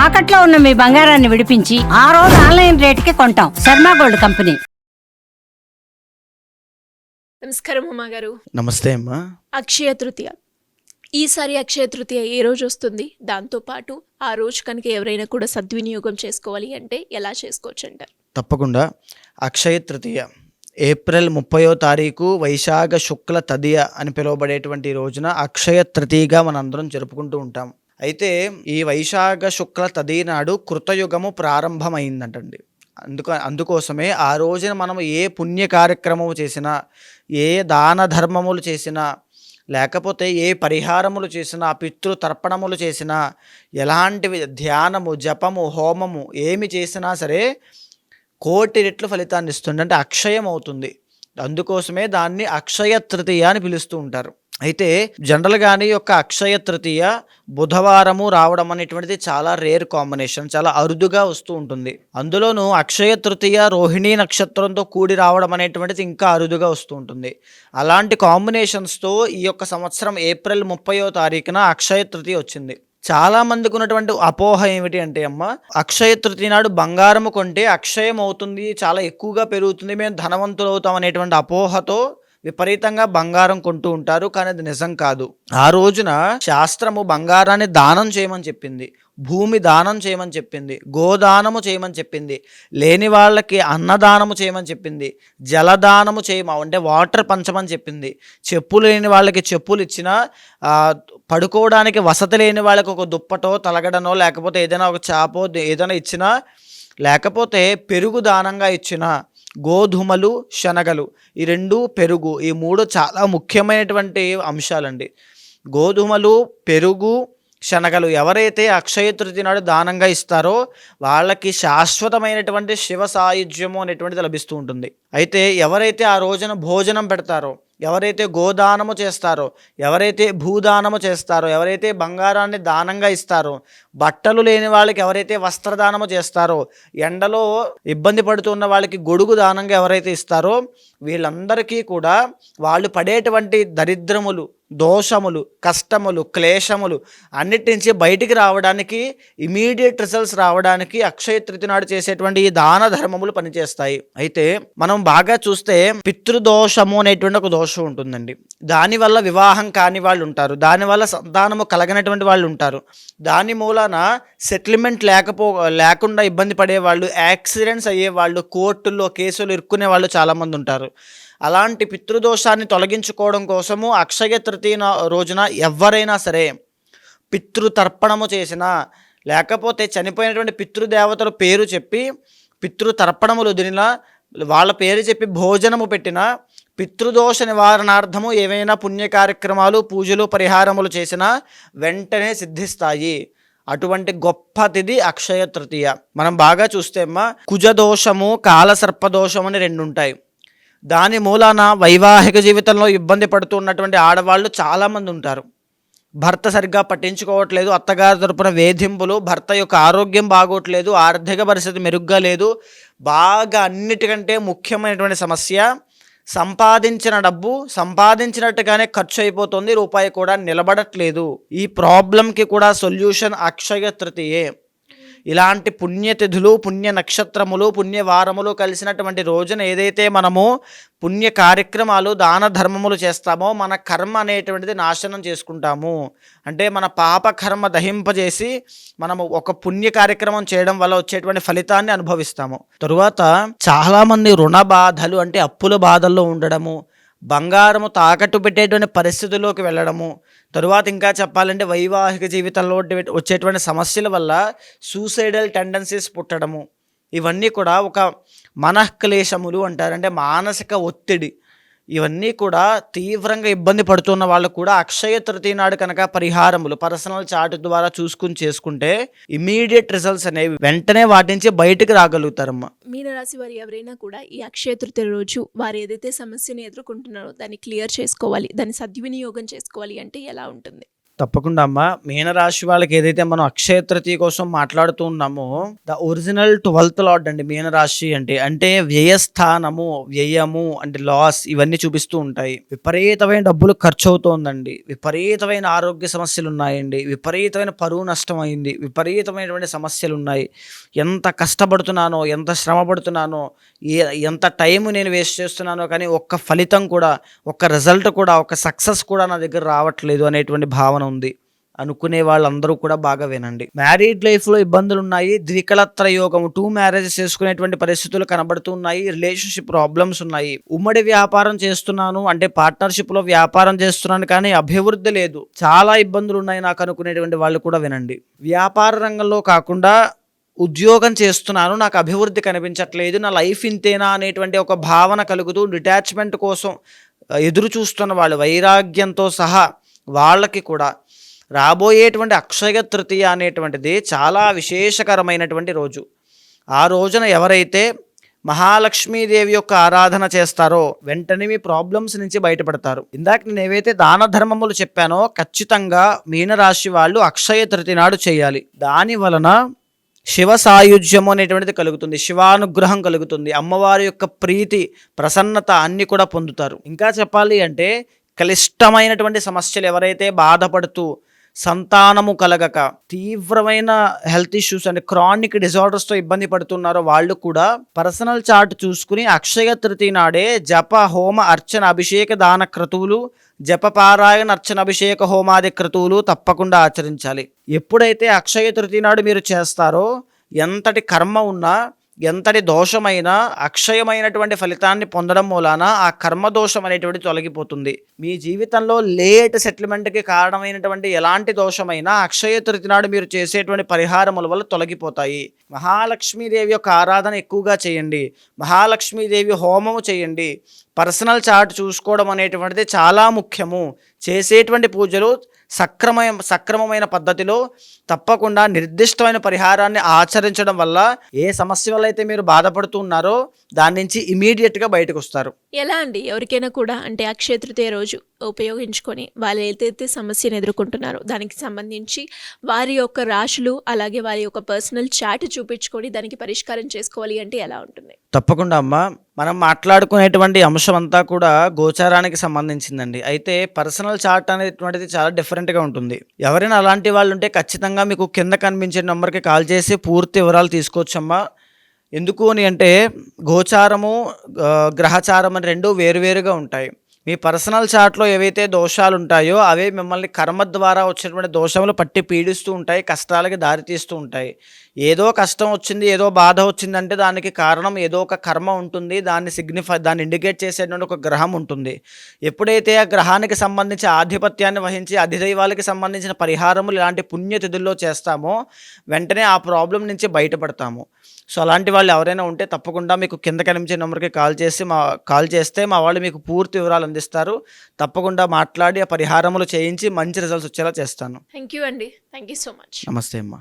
తాకట్లో ఉన్న మీ బంగారాన్ని విడిపించి ఆ రోజు ఆన్లైన్ రేటుకి కొంటాం. Sharma gold company. నమస్కారం ఉమా గారు. నమస్తే అమ్మా. అక్షయ తృతీయ. ఈసారి అక్షయ తృతీయ ఏ రోజు వస్తుంది? దాంతోపాటు ఆ రోజు కనుక ఎవరైనా కూడా సద్వినియోగం చేసుకోవాలి అంటే ఎలా చేసుకోవచ్చు అంటారు తప్పకుండా. అక్షయ తృతీయ. ఏప్రిల్ ముప్పయో తారీఖు వైశాఖ శుక్ల తదియ అని పిలువబడేటువంటి రోజున అక్షయ తృతీయగా మనందరం జరుపుకుంటూ ఉంటాం. అయితే ఈ వైశాఖ శుక్ల తదీనాడు కృతయుగము ప్రారంభమైందంటండి. అందుక అందుకోసమే ఆ రోజున మనం ఏ పుణ్య కార్యక్రమము చేసినా ఏ దాన ధర్మములు చేసినా లేకపోతే ఏ పరిహారములు చేసినా పితృ తర్పణములు చేసినా ఎలాంటివి ధ్యానము జపము హోమము ఏమి చేసినా సరే కోటి రెట్లు ఫలితాన్ని ఇస్తుంది అంటే అక్షయం అవుతుంది అందుకోసమే దాన్ని అక్షయ తృతీయ అని పిలుస్తూ ఉంటారు. అయితే జనరల్గానే కానీ యొక్క అక్షయ తృతీయ బుధవారము రావడం అనేటువంటిది చాలా రేర్ కాంబినేషన్ చాలా అరుదుగా వస్తూ ఉంటుంది. అందులోనూ అక్షయ తృతీయ రోహిణీ నక్షత్రంతో కూడి రావడం అనేటువంటిది ఇంకా అరుదుగా వస్తూ ఉంటుంది. అలాంటి కాంబినేషన్స్తో ఈ యొక్క సంవత్సరం ఏప్రిల్ ముప్పయో తారీఖున అక్షయ తృతీయ వచ్చింది. చాలా మందికి ఉన్నటువంటి అపోహ ఏమిటి అంటే అమ్మ అక్షయ తృతీయ నాడు బంగారము కొంటే అక్షయం అవుతుంది చాలా ఎక్కువగా పెరుగుతుంది మేము ధనవంతులు అవుతాం అనేటువంటి అపోహతో విపరీతంగా బంగారం కొంటూ ఉంటారు కానీ అది నిజం కాదు. ఆ రోజున శాస్త్రము బంగారాన్ని దానం చేయమని చెప్పింది భూమి దానం చేయమని చెప్పింది గోదానము చేయమని చెప్పింది లేని వాళ్ళకి అన్నదానము చేయమని చెప్పింది జలదానము చేయమ అంటే వాటర్ పంచమని చెప్పింది. చెప్పులు లేని వాళ్ళకి చెప్పులు ఇచ్చిన పడుకోవడానికి వసతి లేని వాళ్ళకి ఒక దుప్పటో తలగడనో లేకపోతే ఏదైనా ఒక చేపో ఏదైనా ఇచ్చినా లేకపోతే పెరుగు దానంగా ఇచ్చిన గోధుమలు శనగలు ఈ రెండు పెరుగు. ఈ మూడు చాలా ముఖ్యమైనటువంటి అంశాలండి. గోధుమలు పెరుగు శనగలు ఎవరైతే అక్షయ తృతీయ నాడు దానంగా ఇస్తారో వాళ్ళకి శాశ్వతమైనటువంటి శివ సాయుధ్యము అనేటువంటిది లభిస్తూ ఉంటుంది. అయితే ఎవరైతే ఆ రోజున భోజనం పెడతారో ఎవరైతే గోదానము చేస్తారో ఎవరైతే భూదానము చేస్తారో ఎవరైతే బంగారాన్ని దానంగా ఇస్తారో బట్టలు లేని వాళ్ళకి ఎవరైతే వస్త్రదానము చేస్తారో ఎండలో ఇబ్బంది పడుతున్న వాళ్ళకి గొడుగు దానంగా ఎవరైతే ఇస్తారో వీళ్ళందరికీ కూడా వాళ్ళు పడేటువంటి దరిద్రములు దోషములు కష్టములు క్లేశములు అన్నిటి నుంచి బయటికి రావడానికి ఇమీడియట్ రిజల్ట్స్ రావడానికి అక్షయ తృతి నాడు చేసేటువంటి ఈ దాన ధర్మములు పనిచేస్తాయి. అయితే మనం బాగా చూస్తే పితృదోషము అనేటువంటి ఒక దోషం ఉంటుందండి. దానివల్ల వివాహం కాని వాళ్ళు ఉంటారు. దానివల్ల సంతానము కలగనటువంటి వాళ్ళు ఉంటారు. దాని మూలాన సెటిల్మెంట్ లేకపో లేకుండా ఇబ్బంది పడే వాళ్ళు యాక్సిడెంట్స్ అయ్యే వాళ్ళు కోర్టుల్లో కేసులు ఇరుక్కునే వాళ్ళు చాలామంది ఉంటారు. అలాంటి పితృదోషాన్ని తొలగించుకోవడం కోసము అక్షయ తృతీయ నా- రోజున ఎవరైనా సరే పితృతర్పణము చేసినా లేకపోతే చనిపోయినటువంటి పితృదేవతల పేరు చెప్పి పితృతర్పణములు వదిలినా వాళ్ళ పేరు చెప్పి భోజనము పెట్టినా పితృదోష నివారణార్థము ఏవైనా పుణ్య కార్యక్రమాలు పూజలు పరిహారములు చేసినా వెంటనే సిద్ధిస్తాయి. అటువంటి గొప్ప తిథి అక్షయ తృతీయ. మనం బాగా చూస్తే అమ్మా కుజదోషము కాలసర్పదోషం అని రెండు ఉంటాయి దాని మూలాన వైవాహిక జీవితంలో ఇబ్బంది పడుతున్నటువంటి ఆడవాళ్ళు చాలామంది ఉంటారు. భర్త సరిగ్గా పట్టించుకోవట్లేదు అత్తగారి తరపున వేధింపులు భర్త యొక్క ఆరోగ్యం బాగోట్లేదు ఆర్థిక పరిస్థితి మెరుగ్గా లేదు బాగా అన్నిటికంటే ముఖ్యమైనటువంటి సమస్య సంపాదించిన డబ్బు సంపాదించినట్టుగానే ఖర్చు అయిపోతుంది రూపాయి కూడా నిలబడట్లేదు. ఈ ప్రాబ్లంకి కూడా సొల్యూషన్ అక్షయ తృతీయే. ఇలాంటి పుణ్యతిథులు పుణ్య నక్షత్రములు పుణ్యవారములు కలిసినటువంటి రోజున ఏదైతే మనము పుణ్య కార్యక్రమాలు దాన ధర్మములు చేస్తామో మన కర్మ అనేటువంటిది నాశనం చేసుకుంటాము. అంటే మన పాప కర్మ దహింపజేసి మనము ఒక పుణ్య కార్యక్రమం చేయడం వల్ల వచ్చేటువంటి ఫలితాన్ని అనుభవిస్తాము. తరువాత చాలామంది రుణ బాధలు అంటే అప్పుల బాధల్లో ఉండడము బంగారము తాకట్టు పెట్టేటువంటి పరిస్థితుల్లోకి వెళ్ళడము. తరువాత ఇంకా చెప్పాలంటే వైవాహిక జీవితంలో వచ్చేటువంటి సమస్యల వల్ల సూసైడల్ టెండెన్సీస్ పుట్టడము. ఇవన్నీ కూడా ఒక మనఃక్లేశములు అంటారు. అంటే మానసిక ఒత్తిడి. ఇవన్నీ కూడా తీవ్రంగా ఇబ్బంది పడుతున్న వాళ్ళు కూడా అక్షయ తృతీయ నాడు కనుక పరిహారములు పర్సనల్ చార్ట్ ద్వారా చూసుకుని చేసుకుంటే ఇమీడియట్ రిజల్ట్స్ అనేవి వెంటనే వాటి నుంచి బయటకు రాగలుగుతారమ్మా. మీనరాశి వారు ఎవరైనా కూడా ఈ అక్షయ తృతీయ రోజు వారు ఏదైతే సమస్యని ఎదుర్కొంటున్నారో దాన్ని క్లియర్ చేసుకోవాలి దాన్ని సద్వినియోగం చేసుకోవాలి అంటే ఎలా ఉంటుంది? తప్పకుండా అమ్మ. మీనరాశి వాళ్ళకి ఏదైతే మనం అక్షయ తృతీయ కోసం మాట్లాడుతూ ఉన్నామో ద ఒరిజినల్ ట్వెల్త్ లార్డ్ అండి మీనరాశి అంటే. అంటే వ్యయస్థానము వ్యయము అంటే లాస్ ఇవన్నీ చూపిస్తూ ఉంటాయి. విపరీతమైన డబ్బులు ఖర్చు అవుతోందండి విపరీతమైన ఆరోగ్య సమస్యలు ఉన్నాయండి విపరీతమైన పరువు నష్టం అయింది విపరీతమైనటువంటి సమస్యలు ఉన్నాయి ఎంత కష్టపడుతున్నానో ఎంత శ్రమ పడుతున్నానో ఏ- ఎంత టైం నేను వేస్ట్ చేస్తున్నానో కానీ ఒక్క ఫలితం కూడా ఒక్క రిజల్ట్ కూడా ఒక సక్సెస్ కూడా నా దగ్గర రావట్లేదు అనేటువంటి భావన ఉంది. అనుకునే వాళ్ళందరూ కూడా బాగా వినండి. మ్యారీడ్ లైఫ్లో ఇబ్బందులు ఉన్నాయి ద్వికలత్ర యోగం టూ మ్యారేజెస్ చేసుకునేటువంటి పరిస్థితులు కనబడుతున్నాయి రిలేషన్షిప్ ప్రాబ్లమ్స్ ఉన్నాయి. ఉమ్మడి వ్యాపారం చేస్తున్నాను. అంటే పార్ట్నర్షిప్లో వ్యాపారం చేస్తున్నాను కానీ అభివృద్ధి లేదు. చాలా ఇబ్బందులు ఉన్నాయి నాకు అనుకునేటువంటి వాళ్ళు కూడా వినండి. వ్యాపార రంగంలో కాకుండా ఉద్యోగం చేస్తున్నాను. నాకు అభివృద్ధి కనిపించట్లేదు. నా లైఫ్ ఇంతేనా అనేటువంటి ఒక భావన కలుగుతూ డిటాచ్మెంట్ కోసం ఎదురు చూస్తున్న వాళ్ళు వైరాగ్యంతో సహా వాళ్ళకి కూడా రాబోయేటువంటి అక్షయ తృతీయ అనేటువంటిది చాలా విశేషకరమైనటువంటి రోజు. ఆ రోజున ఎవరైతే మహాలక్ష్మీదేవి యొక్క ఆరాధన చేస్తారో వెంటనే మీ ప్రాబ్లమ్స్ నుంచి బయటపడతారు. ఇందాక నేను ఏవైతే దాన ధర్మములు చెప్పానో ఖచ్చితంగా మీనరాశి వాళ్ళు అక్షయ తృతీయ నాడు చేయాలి. దాని వలన శివ సాయుధ్యము అనేటువంటిది కలుగుతుంది. శివానుగ్రహం కలుగుతుంది. అమ్మవారి యొక్క ప్రీతి ప్రసన్నత అన్ని కూడా పొందుతారు. ఇంకా చెప్పాలి అంటే క్లిష్టమైనటువంటి సమస్యలు ఎవరైతే బాధపడుతూ సంతానము కలగక తీవ్రమైన హెల్త్ ఇష్యూస్ అంటే క్రానిక్ డిజార్డర్స్తో ఇబ్బంది పడుతున్నారో వాళ్ళు కూడా పర్సనల్ చార్ట్ చూసుకుని అక్షయ తృతీయ నాడే జప హోమ అర్చన అభిషేక దాన క్రతువులు జప పారాయణ అర్చన అభిషేక హోమాది క్రతువులు తప్పకుండా ఆచరించాలి. ఎప్పుడైతే అక్షయ తృతీయ నాడు మీరు చేస్తారో ఎంతటి కర్మ ఉన్నా ఎంతటి దోషమైనా అక్షయమైనటువంటి ఫలితాన్ని పొందడం మూలాన ఆ కర్మ దోషం అనేటువంటి తొలగిపోతుంది. మీ జీవితంలో లేట్ సెటిల్మెంట్కి కారణమైనటువంటి ఎలాంటి దోషమైనా అక్షయ తృతి నాడు మీరు చేసేటువంటి పరిహారముల వల్ల తొలగిపోతాయి. మహాలక్ష్మీదేవి యొక్క ఆరాధన ఎక్కువగా చేయండి. మహాలక్ష్మీదేవి హోమము చేయండి. పర్సనల్ చార్ట్ చూసుకోవడం అనేటువంటిది చాలా ముఖ్యము. చేసేటువంటి పూజలు సక్రమమైన సక్రమమైన పద్ధతిలో తప్పకుండా నిర్దిష్టమైన పరిహారాన్ని ఆచరించడం వల్ల ఏ సమస్య వల్ల అయితే మీరు బాధపడుతూ ఉన్నారో దాని నుంచి ఇమీడియట్గా బయటకు వస్తారు ఎలా అండి? ఎవరికైనా కూడా అంటే అక్షయ తృతీయ రోజు ఉపయోగించుకొని వాళ్ళు ఏదైతే సమస్యను ఎదుర్కొంటున్నారో దానికి సంబంధించి వారి యొక్క రాశులు అలాగే వారి యొక్క పర్సనల్ చాట్ చూపించుకొని దానికి పరిష్కారం చేసుకోవాలి అంటే ఎలా ఉంటుంది? తప్పకుండా అమ్మ. మనం మాట్లాడుకునేటువంటి అంశం అంతా కూడా గోచారానికి సంబంధించిందండి. అయితే పర్సనల్ చార్ట్ అనేటువంటిది చాలా డిఫరెంట్గా ఉంటుంది. ఎవరైనా అలాంటి వాళ్ళు ఉంటే ఖచ్చితంగా మీకు కింద కనిపించే నెంబర్కి కాల్ చేసి పూర్తి వివరాలు తీసుకోవచ్చమ్మా. ఎందుకు అని అంటే గోచారము గ్రహచారం అని రెండు వేరువేరుగా ఉంటాయి. మీ పర్సనల్ చార్ట్లో ఏవైతే దోషాలు ఉంటాయో అవే మిమ్మల్ని కర్మ ద్వారా వచ్చినటువంటి దోషములు పట్టి పీడిస్తూ ఉంటాయి కష్టాలకి దారితీస్తూ ఉంటాయి. ఏదో కష్టం వచ్చింది ఏదో బాధ వచ్చిందంటే దానికి కారణం ఏదో ఒక కర్మ ఉంటుంది. దాన్ని సిగ్నిఫై దాన్ని ఇండికేట్ చేసేటువంటి ఒక గ్రహం ఉంటుంది. ఎప్పుడైతే ఆ గ్రహానికి సంబంధించి ఆధిపత్యాన్ని వహించి అధిదైవాలకి సంబంధించిన పరిహారములు ఇలాంటి పుణ్యతిథుల్లో చేస్తామో వెంటనే ఆ ప్రాబ్లం నుంచి బయటపడతాము. సో అలాంటి వాళ్ళు ఎవరైనా ఉంటే తప్పకుండా మీకు కింద కనిపించే నెంబర్కి కాల్ చేసి మా కాల్ చేస్తే మా వాళ్ళు మీకు పూర్తి వివరాలు అందిస్తారు. తప్పకుండా మాట్లాడి ఆ పరిహారములు చేయించి మంచి రిజల్ట్స్ వచ్చేలా చేస్తాను. థ్యాంక్ యూ అండి. థ్యాంక్ యూ సో మచ్ నమస్తే అమ్మా.